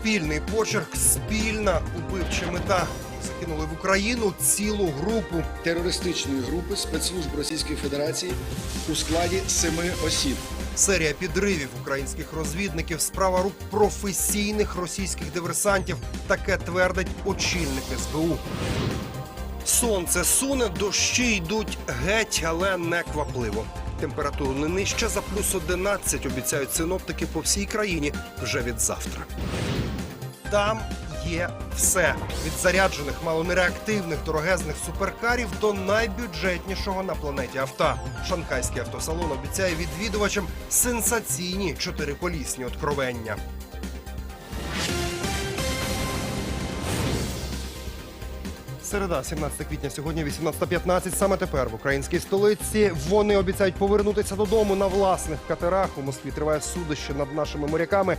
Спільний почерк, спільна убивча мета. Закинули в Україну цілу групу. терористичної групи спецслужб Російської Федерації у складі семи осіб. Серія підривів українських розвідників, справа рук професійних російських диверсантів. Таке твердить очільник СБУ. Сонце суне, дощі йдуть геть, але не квапливо. Температуру не нижче за плюс 11, обіцяють синоптики по всій країні вже від завтра. Там є все від заряджених малонереактивних дорогезних суперкарів до найбюджетнішого на планеті авто. Шанхайський автосалон обіцяє відвідувачам сенсаційні чотириколісні откровення. Середа, 17 квітня, сьогодні 18.15. Саме тепер в українській столиці вони обіцяють повернутися додому на власних катерах. У Москві триває судище над нашими моряками.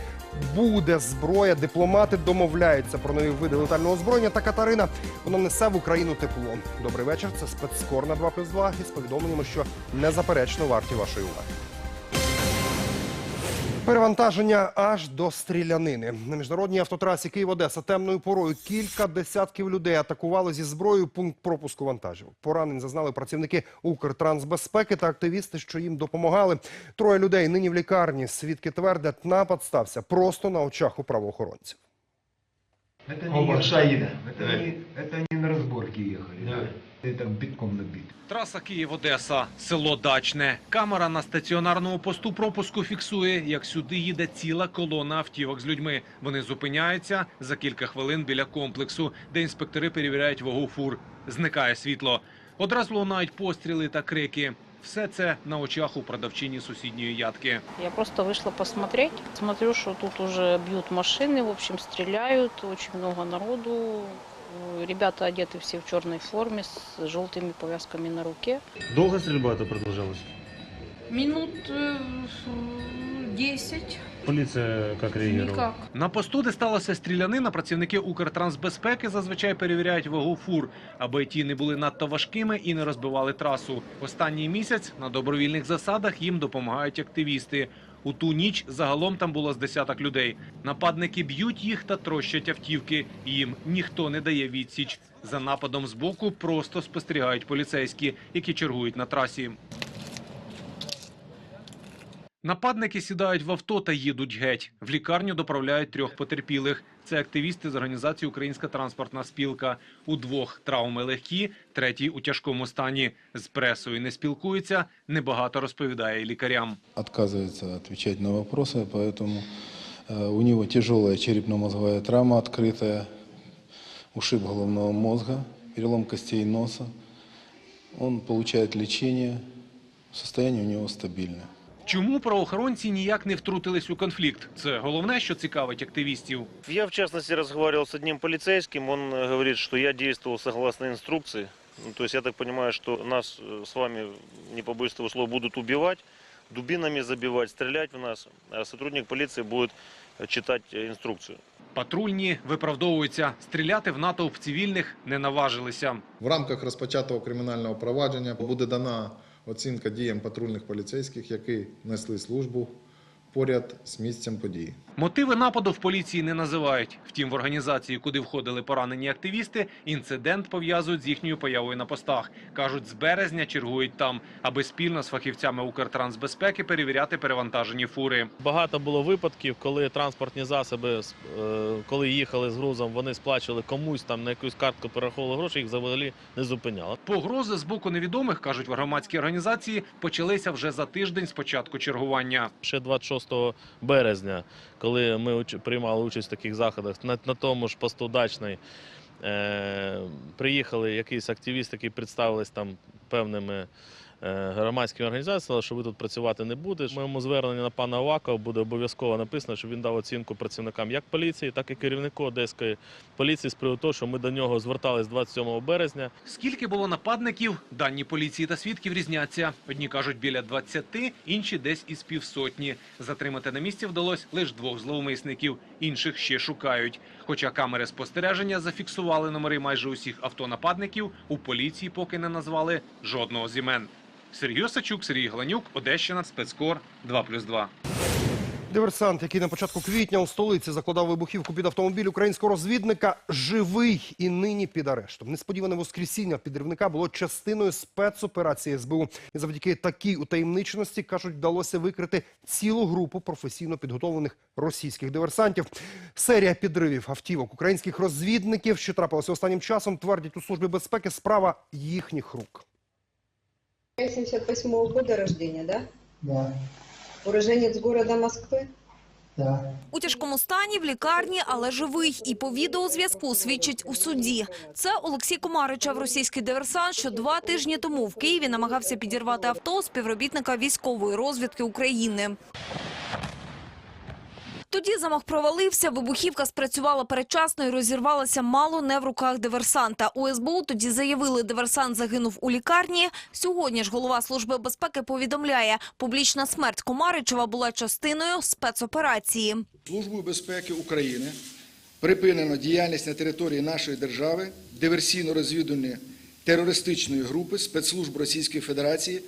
Буде зброя. Дипломати домовляються про нові види летального озброєння. Та Катерина воно несе в Україну тепло. Добрий вечір. Це спецскор на 2 плюс 2 із повідомленнями, що незаперечно варті вашої уваги. Перевантаження аж до стрілянини на міжнародній автотрасі Київ-Одеса темною порою кілька десятків людей атакували зі зброєю пункт пропуску вантажів. Поранень зазнали працівники Укртрансбезпеки та активісти, що їм допомагали. Троє людей нині в лікарні. Свідки твердять, напад стався просто на очах у правоохоронців. Это не Оба, ехали. Шаида. Это, не, это не на разборке ехали. Да. Это битком набит. Траса Київ-Одеса, село Дачне. Камера на стаціонарному посту пропуску фіксує, як сюди їде ціла колона автівок з людьми. Вони зупиняються за кілька хвилин біля комплексу, де інспектори перевіряють вагу фур. Зникає світло. Одразу лунають постріли та крики. Все це на очах у продавчині сусідньої ядки. Я просто вышла посмотреть. Смотрю, что тут уже бьют машины, в общем, стреляют, очень много народу. Э, Ребята одеты все в черной форме с желтыми повязками на руке. Долго стрельба это продолжалась? Минут э, 10. Полиция как реагировала? Никак. На посту, де сталася стрілянина, працівники Укртрансбезпеки зазвичай перевіряють вагу фур, аби ті не були надто важкими і не розбивали трасу. Останній місяць на добровільних засадах їм допомагають активісти. У ту ніч загалом там було з десяток людей. Нападники б'ють їх та трощать автівки. Їм ніхто не дає відсіч. За нападом збоку просто спостерігають поліцейські, які чергують на трасі. Нападники сідають в авто та їдуть геть. В лікарню доправляють трьох потерпілих. Це активісти з організації Українська транспортна спілка. У двох травми легкі, третій у тяжкому стані. З пресою не спілкується, небагато розповідає лікарям. отказывается отвечать на вопросы, поэтому э, у него тяжелая черепно-мозговая травма открытая, ушиб головного мозга, перелом костей носа. Он получает лечение, состояние у него стабильное. Чому правоохоронці ніяк не втрутились у конфлікт? Це головне, що цікавить активістів. Я, в частности, разговаривал с одним полицейским. Он э, говорит, что я действовал согласно инструкции. Ну, то есть я так понимаю, что нас э, с вами, не побоюсь этого слова, будут убивать, дубинами забивать, стрелять в нас. А сотрудник полиции будет э, читать э, инструкцию. Патрульні виправдовуються. Стріляти в натовп цивільних не наважилися. В рамках розпочатого кримінального провадження буде дана оцінка діям патрульних поліцейських, які несли службу поряд з місцем події. Мотиви нападу в поліції не називають. Втім, в організації, куди входили поранені активісти, інцидент пов'язують з їхньою появою на постах. кажуть, з березня чергують там, аби спільно з фахівцями Укртрансбезпеки перевіряти перевантажені фури. Багато було випадків, коли транспортні засоби, е, коли їхали з грузом, вони сплачували комусь там на якусь картку перераховували гроші, їх взагалі не зупиняло. Погрози з боку невідомих кажуть в громадській організації почалися вже за тиждень з початку чергування. Ще 26 березня, коли ми приймали участь в таких заходах, на, на тому ж посту дачний е, приїхали якісь активісти, які представились там певними е, громадськими організаціями, сказали, що ви тут працювати не будете. В моєму зверненні на пана Авакова буде обов'язково написано, щоб він дав оцінку працівникам як поліції, так і керівнику Одеської поліції з приводу того, що ми до нього звертались 27 березня. Скільки було нападників, дані поліції та свідків різняться. Одні кажуть біля 20, інші десь із півсотні. Затримати на місці вдалося лише двох зловмисників, інших ще шукають. Хоча камери спостереження зафіксували номери майже усіх автонападників, у поліції поки не назвали жодного з імен. Сергій Осачук, Сергій Гланюк, Одещина, спецкор 2+,2. Диверсант, який на початку квітня у столиці закладав вибухівку під автомобіль українського розвідника, живий і нині під арештом. Несподіване воскресіння підривника було частиною спецоперації СБУ. І завдяки такій утаємниченості, кажуть, вдалося викрити цілу групу професійно підготовлених російських диверсантів. Серія підривів автівок українських розвідників, що трапилося останнім часом, твердять у службі безпеки, справа їхніх рук. 78 года рождения, да? Да, Уроженец города Москвы? да. У тяжкому стані в лікарні, але живий. І по відеозв'язку свідчить у суді. Це Олексій Комаричев, російський диверсант, що два тижні тому в Києві намагався підірвати авто співробітника військової розвідки України. Тоді замах провалився, вибухівка спрацювала передчасно і розірвалася мало не в руках диверсанта. У СБУ тоді заявили, диверсант загинув у лікарні. Сьогодні ж голова Служби безпеки повідомляє, публічна смерть Комаричева була частиною спецоперації. Службою безпеки України припинено діяльність на території нашої держави диверсійно-розвідувальної терористичної групи спецслужб Російської Федерації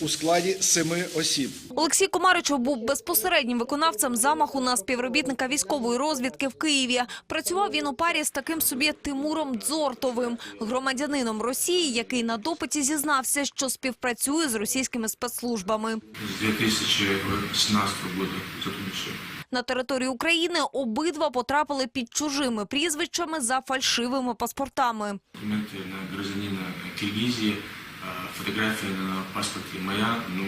у складі семи осіб. Олексій Комаричев був безпосереднім виконавцем замаху на співробітника військової розвідки в Києві. Працював він у парі з таким собі Тимуром Дзортовим, громадянином Росії, який на допиті зізнався, що співпрацює з російськими спецслужбами. 2017 года сотрудничаю На території України обидва потрапили під чужими прізвищами за фальшивими паспортами. Документы на гражданина Киргизии, а, фотография на паспорте моя, но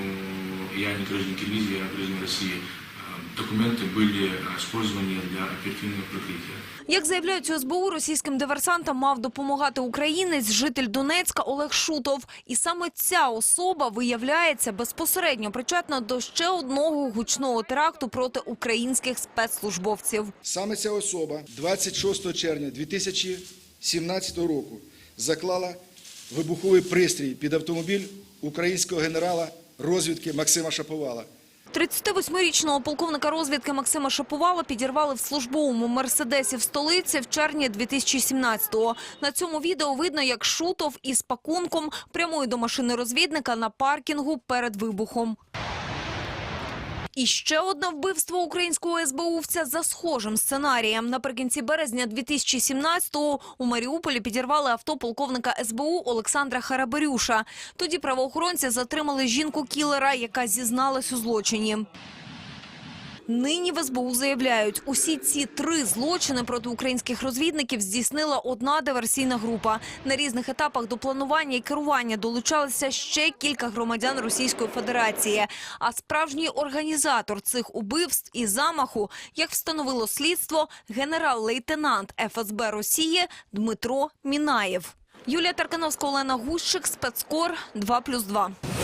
я не гражданин Киргизии, я гражданин России. А, Документы были а, использованы для оперативного прикрытия. Як заявляють у СБУ, російським диверсантам мав допомагати українець, житель Донецька Олег Шутов. І саме ця особа виявляється безпосередньо причетна до ще одного гучного теракту проти українських спецслужбовців. Саме ця особа 26 червня 2017 року заклала вибуховий пристрій під автомобіль українського генерала розвідки Максима Шаповала. 38-річного полковника розвідки Максима Шаповала підірвали в службовому мерседесі в столиці в червні 2017-го. На цьому відео видно, як Шутов із пакунком прямує до машини розвідника на паркінгу перед вибухом. І ще одне вбивство українського СБУвця за схожим сценарієм. Наприкінці березня 2017-го у Маріуполі підірвали авто полковника СБУ Олександра Хараберюша. Тоді правоохоронці затримали жінку-кілера, яка зізналась у злочині. Нині в СБУ заявляють, усі ці три злочини проти українських розвідників здійснила одна диверсійна група. На різних етапах до планування і керування долучалися ще кілька громадян Російської Федерації. А справжній організатор цих убивств і замаху, як встановило слідство, генерал-лейтенант ФСБ Росії Дмитро Мінаєв. Юлія Таркановська, Олена Гущик, спецкор 2+,2.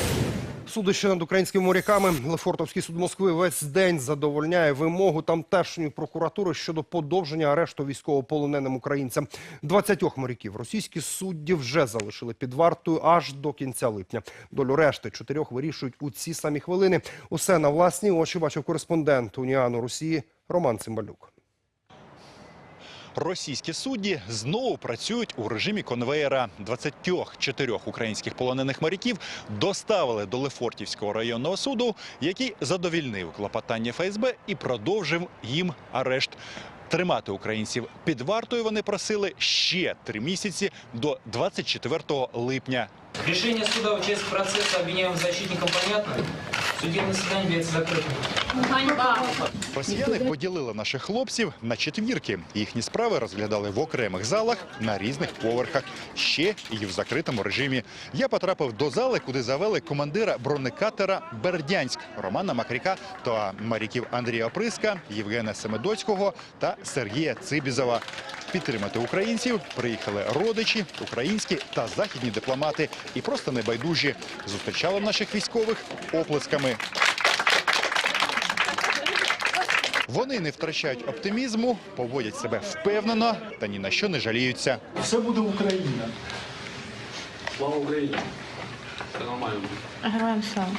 Судище над українськими моряками Лефортовський суд Москви весь день задовольняє вимогу тамтешньої прокуратури щодо подовження арешту військовополоненим українцям. 20 моряків російські судді вже залишили під вартою аж до кінця липня. Долю решти чотирьох вирішують у ці самі хвилини. Усе на власні очі бачив кореспондент Уніану Росії Роман Цимбалюк. Російські судді знову працюють у режимі конвеєра. 24 українських полонених моряків доставили до Лефортівського районного суду, який задовільнив клопотання ФСБ і продовжив їм арешт. Тримати українців під вартою вони просили ще три місяці до 24 липня. Решение суда в части процесса обвиняемым защитникам понятно? Судебное заседание является закрытым. Росіяни поділили наших хлопців на четвірки. Їхні справи розглядали в окремих залах на різних поверхах, ще і в закритому режимі. Я потрапив до зали, куди завели командира бронекатера Бердянськ Романа Макріка та моряків Андрія Оприска, Євгена Семидоцького та Сергія Цибізова. Підтримати українців приїхали родичі, українські та західні дипломати і просто небайдужі зустрічали наших військових оплесками. Вони не втрачають оптимізму, поводять себе впевнено та ні на що не жаліються. Все буде Україна. Героям слава.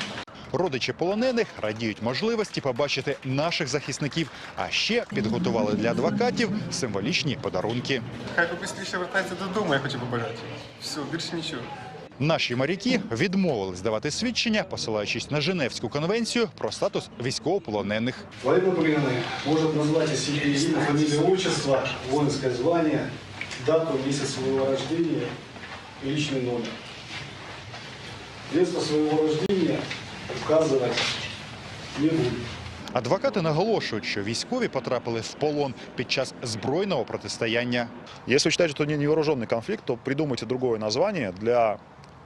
Родичі полонених радіють можливості побачити наших захисників, а ще підготували для адвокатів символічні подарунки. Хай побистріше вертається додому, я хочу побажати. Все, більше нічого. Наші моряки відмовились давати свідчення, посилаючись на Женевську конвенцію про статус військовополонених. Военнопленные может назвать о себе имя, фамилию, отчество, воинское звание, дату, месяц своего рождения и личный номер. Место своего рождения указывать не будет. Адвокати наголошують, що військові потрапили в полон під час збройного протистояння. Если вы считаете, что это не невооруженный конфликт, то придумайте другое название для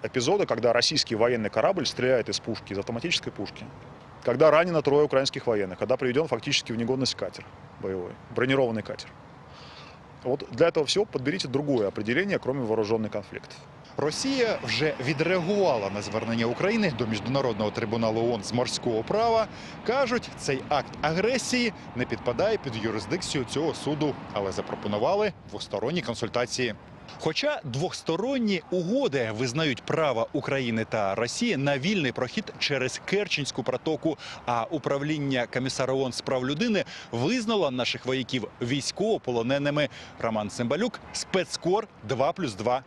эпизода, когда российский военный корабль стреляет из пушки, из автоматической пушки. Когда ранено трое украинских военных, когда приведен фактически в негодность катер боевой, бронированный катер. Вот для этого всего подберите другое определение, кроме вооруженный конфликт. Росія вже відреагувала на звернення України до міжнародного трибуналу ООН з морського права. кажуть, цей акт агресії не підпадає під юрисдикцію цього суду, але запропонували двосторонні консультації. Хоча двосторонні угоди визнають право України та Росії на вільний прохід через Керченську протоку, а управління комісара ООН з прав людини визнало наших вояків військовополоненими. Роман Цимбалюк, спецкор 2+,2.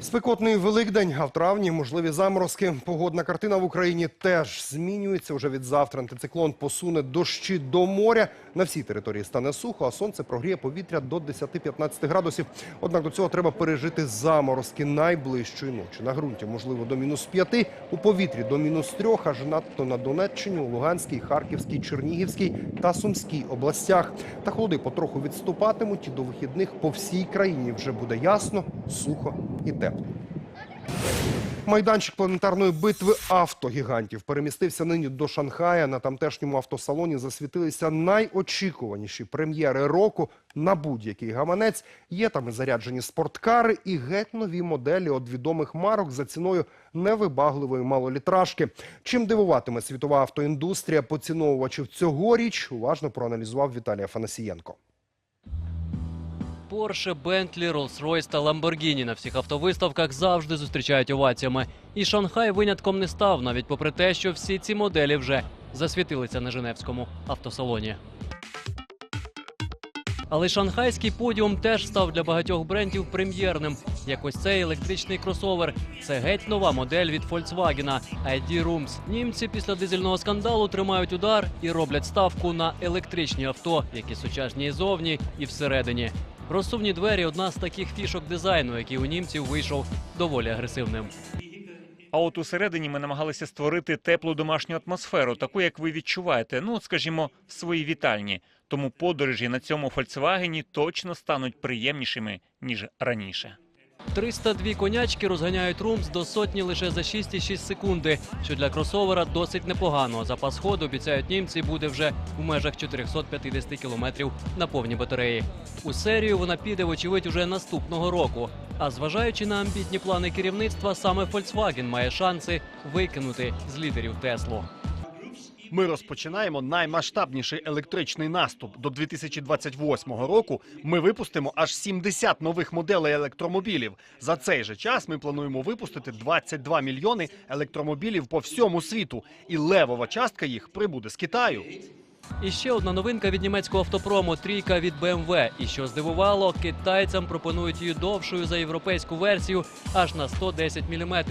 Спекотний Великдень, а в травні можливі заморозки. Погодна картина в Україні теж змінюється. Уже від завтра антициклон посуне дощі до моря. На всій території стане сухо, а сонце прогріє повітря до 10-15 градусів. Однак до цього треба пережити заморозки найближчої ночі. На ґрунті можливо до мінус 5, у повітрі до мінус 3, аж надто на Донеччині, Луганській, Харківській, Чернігівській та Сумській областях. Та холоди потроху відступатимуть і до вихідних по всій країні вже буде ясно, сухо і тепло. Майданчик планетарної битви автогігантів перемістився нині до Шанхая. На тамтешньому автосалоні засвітилися найочікуваніші прем'єри року на будь-який гаманець. Є там і заряджені спорткари, і геть нові моделі від відомих марок за ціною невибагливої малолітражки. Чим дивуватиме світова автоіндустрія поціновувачів цьогоріч, уважно проаналізував Віталій Афанасієнко. Порше, Бентлі, Rolls-Royce та Lamborghini на всіх автовиставках завжди зустрічають оваціями. І Шанхай винятком не став, навіть попри те, що всі ці моделі вже засвітилися на Женевському автосалоні. Але шанхайський подіум теж став для багатьох брендів прем'єрним. Як ось цей електричний кросовер. Це геть нова модель від Volkswagen ID Rooms. Німці після дизельного скандалу тримають удар і роблять ставку на електричні авто, які сучасні і зовні, і всередині. Розсувні двері одна з таких фішок дизайну, який у німців вийшов доволі агресивним. А от усередині ми намагалися створити теплу домашню атмосферу, таку, як ви відчуваєте, ну, скажімо, в своїй вітальні. Тому подорожі на цьому Фольксвагені точно стануть приємнішими, ніж раніше. 302 конячки розганяють Румс до сотні лише за 6,6 секунди, що для кросовера досить непогано. Запас ходу, обіцяють німці, буде вже в межах 450 кілометрів на повній батареї. У серію вона піде, вочевидь, уже наступного року. А зважаючи на амбітні плани керівництва, саме Volkswagen має шанси викинути з лідерів Теслу. Ми розпочинаємо наймасштабніший електричний наступ. До 2028 року ми випустимо аж 70 нових моделей електромобілів. За цей же час ми плануємо випустити 22 мільйони електромобілів по всьому світу, і левова частка їх прибуде з Китаю. І ще одна новинка від німецького автопрому трійка від BMW. І що здивувало, китайцям пропонують її довшою за європейську версію аж на 110 мм.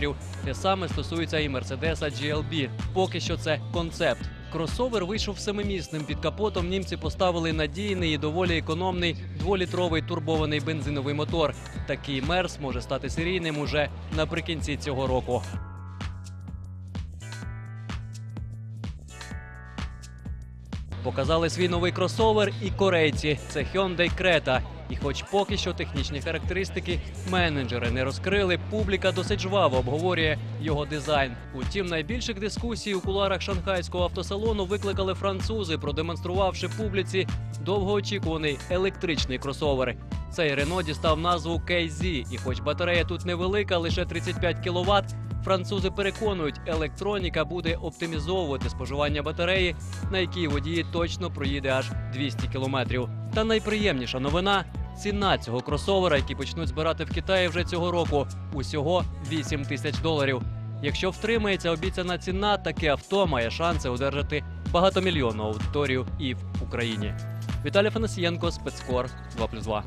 Те саме стосується і Mercedes GLB. Поки що це концепт. Кросовер вийшов семимісним. Під капотом німці поставили надійний і доволі економний дволітровий турбований бензиновий мотор. Такий мерс може стати серійним уже наприкінці цього року. Показали свій новий кросовер і корейці. Це Hyundai Creta. І хоч поки що технічні характеристики менеджери не розкрили, публіка досить жваво обговорює його дизайн. Утім, найбільших дискусій у куларах шанхайського автосалону викликали французи, продемонструвавши публіці довгоочікуваний електричний кросовер. Цей Рено дістав назву KZ, і хоч батарея тут невелика, лише 35 кВт, Французи переконують, електроніка буде оптимізовувати споживання батареї, на якій водії точно проїде аж 200 кілометрів. Та найприємніша новина ціна цього кросовера, який почнуть збирати в Китаї вже цього року, усього 8 тисяч доларів. Якщо втримається обіцяна ціна, таке авто має шанси одержати багатомільйонну аудиторію і в Україні. Віталій Фанасієнко, спецкор 2+,2.